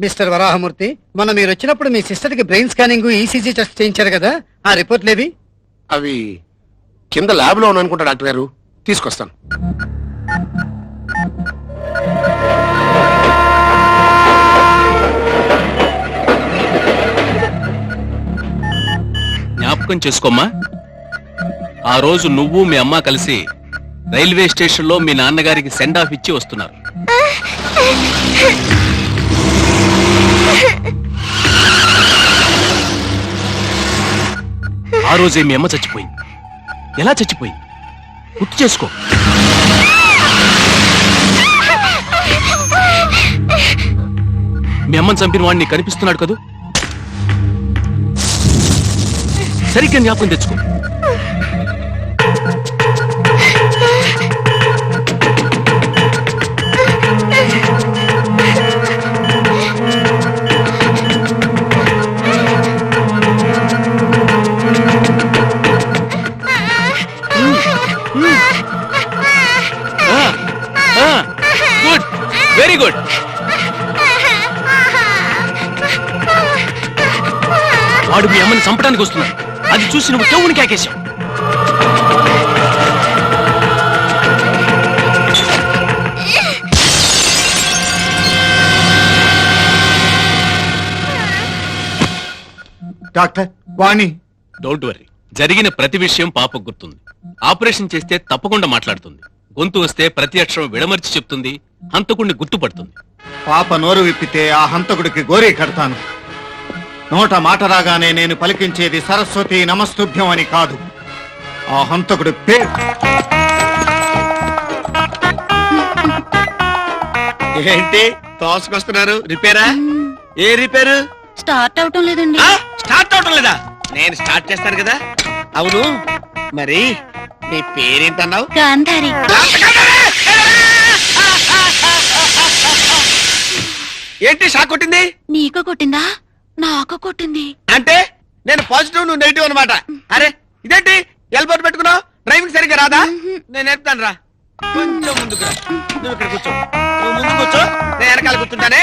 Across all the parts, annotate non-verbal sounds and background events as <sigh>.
Mister Varahamurthy మొన్న మీరు వచ్చినప్పుడు మీ సిస్టర్కి బ్రెయిన్ స్కానింగ్ ఈసీజీ టెస్ట్ చేయించారు కదా ఆ రిపోర్ట్ లేవి? అవి కింద ల్యాబ్లో అనుకుంటా డాక్టర్ గారు. తీసుకొస్తాను. జ్ఞాపకం చేసుకోమ్మా. ఆ రోజు నువ్వు మీ అమ్మ కలిసి రైల్వే స్టేషన్లో మీ నాన్నగారికి సెండ్ ఆఫ్ ఇచ్చి వస్తున్నారు. ఆ రోజే మీ అమ్మ చచ్చిపోయింది. ఎలా చచ్చిపోయింది? గుర్తు చేసుకో. మీ అమ్మని చంపిన వాడిని కనిపిస్తున్నాడు కదూ? సరిగ్గా జ్ఞాపకం తెచ్చుకో. Very good. వాడు మీ అమ్మని చంపడానికి వస్తున్నాడు అది చూసి నువ్వు చెవుని కేకేశావు. డాక్టర్ వాణి. డోంట్ వరీ జరిగిన ప్రతి విషయం పాపకు గుర్తుంది. ఆపరేషన్ చేస్తే తప్పకుండా మాట్లాడుతుంది. గొంతు వస్తే ప్రతి అక్షరం విడమర్చి చెప్తుంది హంతకుణ్ణి గుర్తుపడుతుంది. పాప నోరు విప్పితే ఆ హంతకుడికి గోరీ కడతాను. నోట మాట రాగానే నేను పలికించేది సరస్వతి నమస్తుభ్యం అని కాదు. ఆ హంతకుడి పేరు. ఏంటి? తోసుకొస్తున్నారు? రిపేరా? ఏ రిపేరు? స్టార్ట్ అవటం లేదండి. స్టార్ట్ అవటం లేదా? నేను స్టార్ట్ చేస్తాను కదా. అవును. మరి? నీ పేరేంటన్నావు గాంధారి ఏంటి షాక్ కొట్టింది నీకు కొట్టిందా నాకు కొట్టింది అంటే నేను పాజిటివ్ నువ్వు నెగిటివ్ అనమాట అరే ఇదేంటి ఎల్బోర్డ్ పెట్టుకున్నావు డ్రైవింగ్ సరిగ్గా రాదా నేను నేర్పుతాను రా కొంచెం ముందుకు రా నువ్వు ఇక్కడ కూర్చో నువ్వు ముందు కూర్చో నేను వెనకాల కూర్చుంటానే.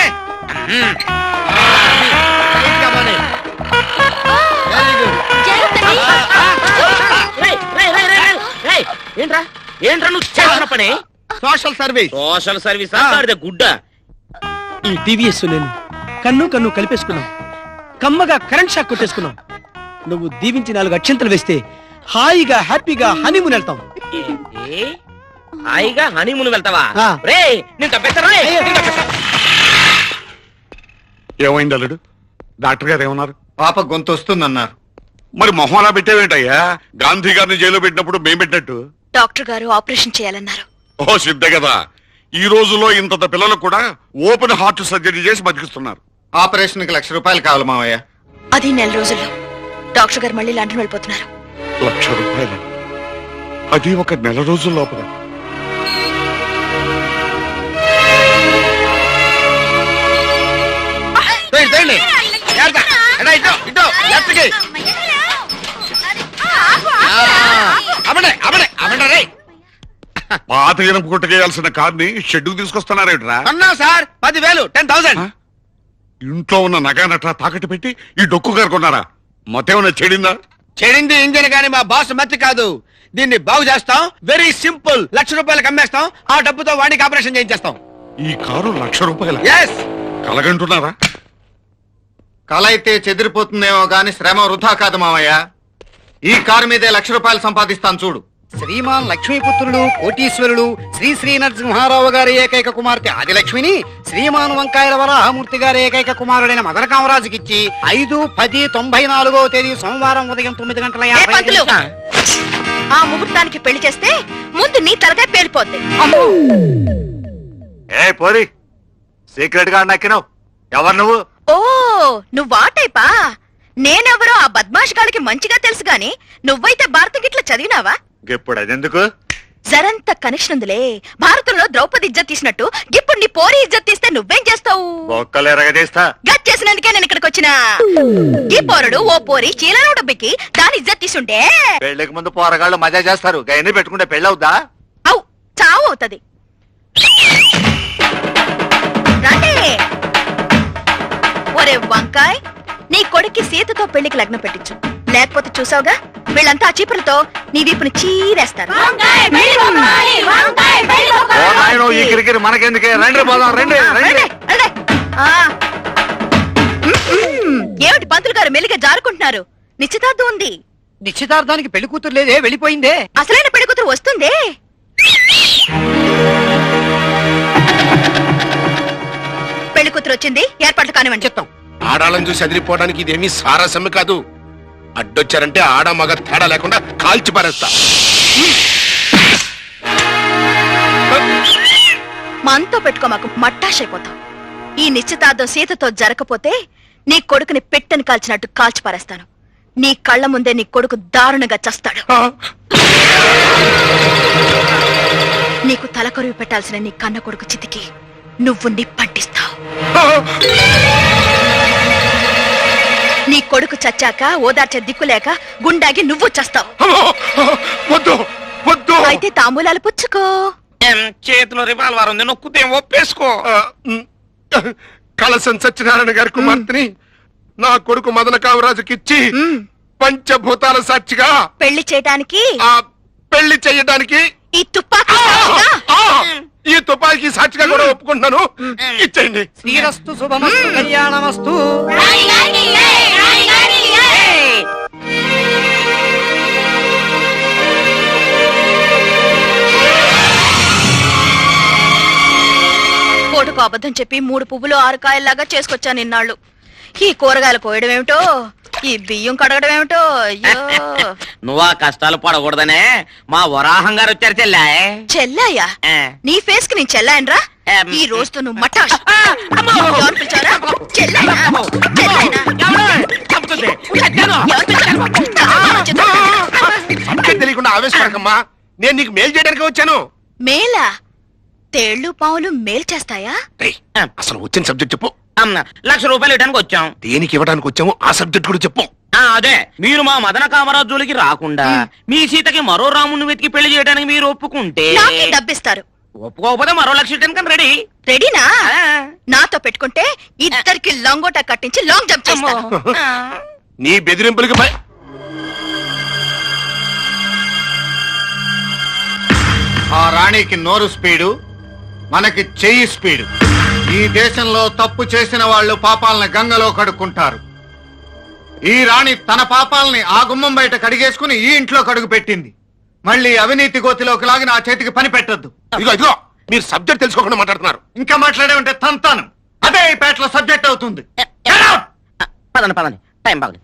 ఏంట్రా? ఏంట్రా నువ్వు చేస్తున్న పని? సోషల్ సర్వీస్ సోషల్ సర్వీస్ గుడ్డ. ఈ టీవీఎస్ నేను కన్ను కన్ను కలిపేసుకున్నాం. కమ్మగా కరెంట్ షాక్ కొట్టేసుకున్నాం. నువ్వు దీవించి నాలుగు అక్షంతలు వేస్తే హాయిగా హ్యాపీగా హనీమూన్ వెళ్తాం? హాయిగా హనీమూన్ వెళ్తావా? ఆ. రే నేను తప్పిస్తాను రే నేను తప్పిస్తా. ఏమైంది అల్లుడు? డాక్టర్ గారు ఏమన్నారు? పాప గొంతు వస్తుందన్నారు. మరి మొహంలా పెట్టేవేంటయ్యా? గాంధీ గారిని జైల్లో పెట్టినప్పుడు మేం పెట్టినట్టు. డాక్టర్ గారు ఆపరేషన్ చేయాలన్నారు. ఓ సిద్ధే కదా. ఈ రోజుల్లో ఇంత పిల్లలకు కూడా ఓపెన్ హార్ట్ సర్జరీ చేసి బతికిస్తున్నారు. ఆపరేషన్కి లక్ష రూపాయలు కావాలి మావయ్య. అది నెల రోజుల్లో. డాక్టర్ గారు మళ్ళీ లండన్ వెళ్ళిపోతున్నారు. లక్ష రూపాయలు. అది ఒక నెల రోజుల లోపల. తోయండి. పాత ఇనుపు కొట్టుకేయాల్సిన కార్ని షెడ్యూల్ తీసుకొస్తున్నారేట్రా అన్నా సార్ పదివేలు టెన్ థౌసండ్. ఇంట్లో ఉన్న నగానట్లా తాకట్టు పెట్టి ఈ డొక్కు గారు కొన్నారా? మొత్తేమన్నా చెడిందా? చెడింది ఇంజన్ గాని మా బాస్ మతి కాదు. దీన్ని బాగు చేస్తాం వెరీ సింపుల్ లక్ష రూపాయలకు అమ్మేస్తాం ఆ డబ్బుతో వాడికి ఆపరేషన్ చేయించేస్తాం. ఈ కారు లక్ష రూపాయల? ఎస్ కలగంటున్నారా? కల అయితే చెదిరిపోతుందేమో గాని శ్రమ వృధా కాదు మావయ్య. ఈ కారు మీదే లక్ష రూపాయలు సంపాదిస్తాను చూడు. శ్రీమాన్ లక్ష్మీపుత్రుడు కోటీశ్వరుడు శ్రీ శ్రీ నరసింహారావు గారి ఏకైక కుమార్తె ఆదిలక్ష్మిని శ్రీమాన్ వంకాయల వరాహమూర్తి గారి ఏకైక కుమారుడైన మదన కామరాజుకిచ్చి ఐదు పది తొంభై నాలుగో తేదీ సోమవారం ఉదయం తొమ్మిది గంటల యాభై ఆ ముహూర్తానికి పెళ్ళి చేస్తే ముందు నీ తలకాయ పేలిపోద్ది. ఏ పోరి సీక్రెట్గా నక్కినావు? ఎవరు నువ్వు? ఓ నువ్వా టైపా? నేనెవరో ఆ బద్మాష్ గాలికి మంచిగా తెలుసు గాని నువ్వైతే భారతం గిట్ల చదివినావా? ఇప్పుడు అదెందుకు? జరంత కనెక్షన్ ఉందిలే భారతంలో ద్రౌపది ఇజ్జత్ తీసినట్టు ఇప్పుడు నీ పోరి ఇజ్జత్ తీస్తే నువ్వేం చేస్తావు? ఎరగదీస్తా. గట్ చేసినందుకే నేను ఇక్కడికి వచ్చిన ఈ పోరుడు ఓ పోరి చీలలో డబ్బుకి దాని ఇజ్జత్ తీసుంటే. పెళ్ళికి ముందు పోరగాళ్ళు మజా చేస్తారు. గైని పెట్టుకుంటే పెళ్ళి అవుద్దా అవు చావు అవుతది. రండి. ఒరే వంకాయ్ నీ కొడుక్కి సీతతో పెళ్ళికి లగ్నం పెట్టించు. లేకపోతే చూసావుగా? వీళ్ళంతా ఆ చీపులతో నీ వీపుని చీరేస్తారు. ఓ నాయనో, ఈ కిరికిరి మనకెందుకే? రండి పోదాం. ఏమిటి పంతులు గారు మెల్లిగా జారుకుంటున్నారు? నిశ్చితార్థం ఉంది. నిశ్చితార్థానికి పెళ్ళి కూతురు లేదే వెళ్ళిపోయిందే. అసలైన పెళ్ళి కూతురు వస్తుందే? పెళ్ళి కూతురు వచ్చింది? ఏర్పాట్లు కానివ్వండి. చెప్తాం. ఆడాలను చూసి అదిరిపోవడానికి ఇదేమీ సారాసమ్మె కాదు. అడ్డొచ్చారంటే ఆడ మగ తేడా లేకుండా కాల్చి పారేస్తా. మనతో పెట్టుకో మాకు మట్టాషైపోతాం ఈ నిశ్చితార్థం సీతతో జరగపోతే నీ కొడుకుని పెట్టని కాల్చినట్టు కాల్చి పారేస్తాను. నీ కళ్ళ ముందే నీ కొడుకు దారుణంగా చస్తాడు. నీకు తలకొరివి పెట్టాల్సిన నీ కన్న కొడుకు చితికి నువ్వు నిప్పంటిస్తావు. నీ కొడుకు చచ్చాక ఓదార్చే దిక్కులేక గుండాగి నువ్వు చస్తావు. వద్దు వద్దు. అయితే తాంబూలాలు పుచ్చుకో. చేతిలో రివాల్వర్ ఉంది? నొక్కితే ఒప్పేసుకో. కలసం సత్యనారాయణ గారి కుమార్తెని నా కొడుకు మదన కామరాజుకి ఇచ్చి మ్, పంచభూతాల సాక్షిగా పెళ్ళి చేయటానికి? ఆ పెళ్ళి చెయ్యడానికి ఈ తుపాకీ ఈ తుపాకీ సాక్షిగా కూడా ఒప్పుకుంటున్నాను. ఇచ్చేయండి. శ్రీరస్తు శుభమస్తు కళ్యాణమస్తు. కోటుకు అబద్ధం చెప్పి మూడు పువ్వులు ఆరు కాయల్లాగా చేసుకొచ్చాను ఇన్నాళ్ళు ఈ కూరగాయలు కోయడం ఏమిటో ఈ బియ్యం కడగడం ఏమిటో అయ్యో. <laughs> నువ్వు ఆ కష్టాలు పడకూడదనే మా వరాహం గారు వచ్చారు చెల్లా చెల్లాయా? నీ ఫేస్కి నేను చెల్లాయనరా. ఈ రోజుతో నువ్వు మటాష్? సంఖ్య తెలియకుండా ఆవేశపడకమ్మా. నేను నీకు మేలు చేయడానికి వచ్చాను. మేలా? తేళ్ళు పావులు మేలు చేస్తాయా? రేయ్, అసలు వచ్చిన సబ్జెక్ట్ చెప్పు. అమ్మ, లక్ష రూపాయలు ఇవ్వడానికి వచ్చాం. దేనికి ఇవ్వడానికి వచ్చాము ఆ సబ్జెక్ట్ కూడా చెప్పు. ఆ, అదే మీరు మా మదన కామరాజులకి రాకుండా మీ సీతకి మరో రాముని వెతికి పెళ్ళి చేయడానికి మీరు ఒప్పుకుంటే నాకే డబ్బిస్తారు. ఒప్పుకోకపోతే మరో లక్ష ఇవ్వడానికి రెడీ. రెడీనా. నాతో పెట్టుకుంటే ఇద్దరికి లంగోటా కట్టించి లాంగ్ జంప్ చేస్తాను నీ బెదిరింపులకి భయ. ఆ రాణికి నోరు స్పీడు మనకి చెయ్యి స్పీడు. ఈ దేశంలో తప్పు చేసిన వాళ్ళు పాపాలని గంగలో కడుక్కుంటారు. ఈ రాణి తన పాపాలని ఆ గుమ్మం బయట కడిగేసుకుని ఈ ఇంట్లో కడుగు పెట్టింది. మళ్ళీ అవినీతి గోతిలోకి లాగి నా చేతికి పని పెట్టద్దు. ఇదిగో ఇదిగో మీరు సబ్జెక్ట్ తెలుసుకోకుండా మాట్లాడుతున్నారు. ఇంకా మాట్లాడే ఉంటే తంతాను అదే ఈ పేటలో సబ్జెక్ట్ అవుతుంది! పదండి పదండి. టైం బాగుంది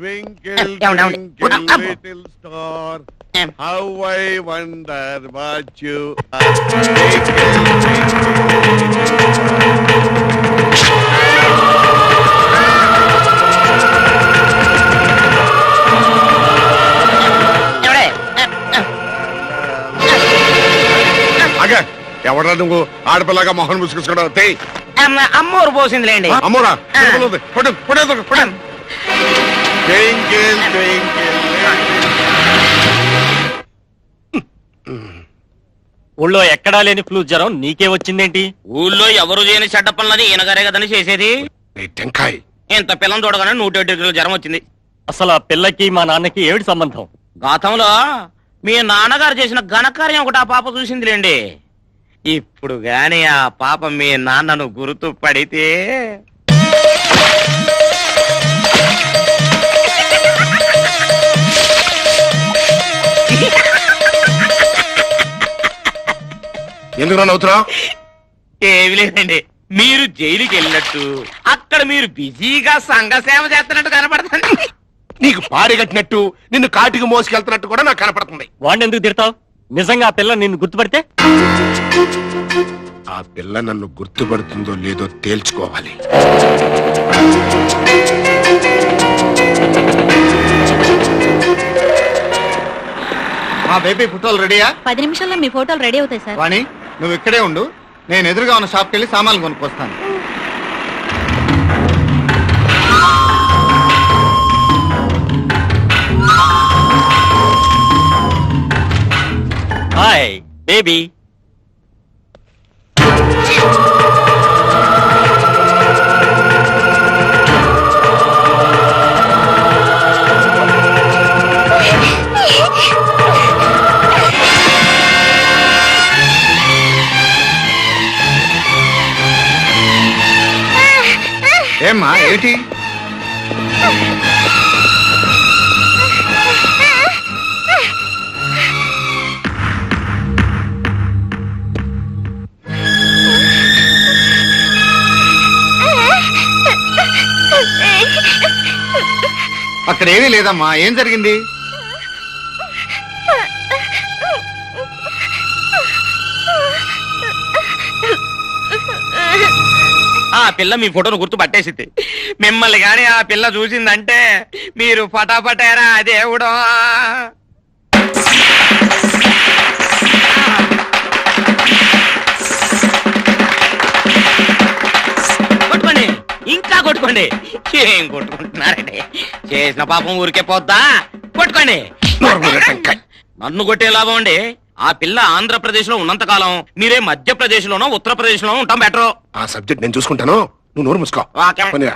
Twinkle, ఏమండి, ఏమండి? twinkle, అబ్బో. little star, ఏం? how I wonder what you ఎవడే? అగ ఎవడా నువ్వు? ఆడపిల్లగా మొహన్ ముసుగుసుకోవడం తెయ్ అమ్మ, అమ్మోరు పోసిందిలేండి. అమ్మోరా? పొడు పొడేదు పొడు ట్వింకిల్ <laughs> ట్వింకిల్ ఊళ్ళో ఎక్కడా లేని ఫ్లూ జ్వరం నీకే వచ్చిందేంటి? ఊళ్ళో ఎవరు చేయని చెడ్డ పనులని ఈయనగారే కదని చేసేది? టెంకాయ్. ఇంత పిల్లని చూడగానే నూట డిగ్రీల జ్వరం వచ్చింది. అసలు ఆ పిల్లకి మా నాన్నకి ఏమిటి సంబంధం? గతంలో మీ నాన్నగారు చేసిన ఘనకార్యం ఒకటి ఆ పాప చూసిందిలేండి. ఇప్పుడు గాని ఆ పాప మీ నాన్నను గుర్తు పడితే ఎందుకు నవ్వుతున్నావు ఏమి లేదండి. మీరు జైలుకి వెళ్ళినట్టు. అక్కడ మీరు బిజీగా సంఘ సేవ చేస్తున్నట్టు కనపడుతుంది. నీకు పారి కట్టినట్టు నిన్ను కాటికి మోసుకెళ్తున్నట్టు కూడా నాకు కనపడుతుంది. వాడిని ఎందుకు తిడతావు? నిజంగా ఆ పిల్ల నిన్ను గుర్తుపడితే? ఆ పిల్ల నన్ను గుర్తుపడుతుందో లేదో తేల్చుకోవాలి. మా బేబీ ఫోటోలు రెడీయా? పది నిమిషాల్లో మీ ఫోటోలు రెడీ అవుతాయి సార్. వాణి? నువ్వు ఇక్కడే ఉండు. నేను ఎదురుగా ఉన్న షాప్కి వెళ్ళి సామాన్లు కొనుక్కొస్తాను. హాయ్ బేబీ ఏమ్మా ఏమిటి? అక్కడ ఏమీ లేదమ్మా ఏం జరిగింది? పిల్ల మీ ఫోటోను గుర్తు పట్టేసింది. మిమ్మల్ని గాని ఆ పిల్ల చూసిందంటే మీరు పటాపటారా దేవుడా. కొట్టుకోండి. ఇంకా కొట్టుకోండి. ఏం కొట్టుకుంటున్నారండి? చేసిన పాపం ఊరికే పోద్దా? కొట్టుకోండి. నన్ను కొట్టే లాభం అండి. ఆ పిల్ల ఆంధ్రప్రదేశ్లో ఉన్నంత కాలం మీరే మధ్యప్రదేశ్ లోనో ఉత్తరప్రదేశ్ లోనో ఉంటాం బెటర్ ఆ సబ్జెక్ట్ నేను చూసుకుంటాను నువ్వు నోరు మూసుకో ఓకే. పోనీరా.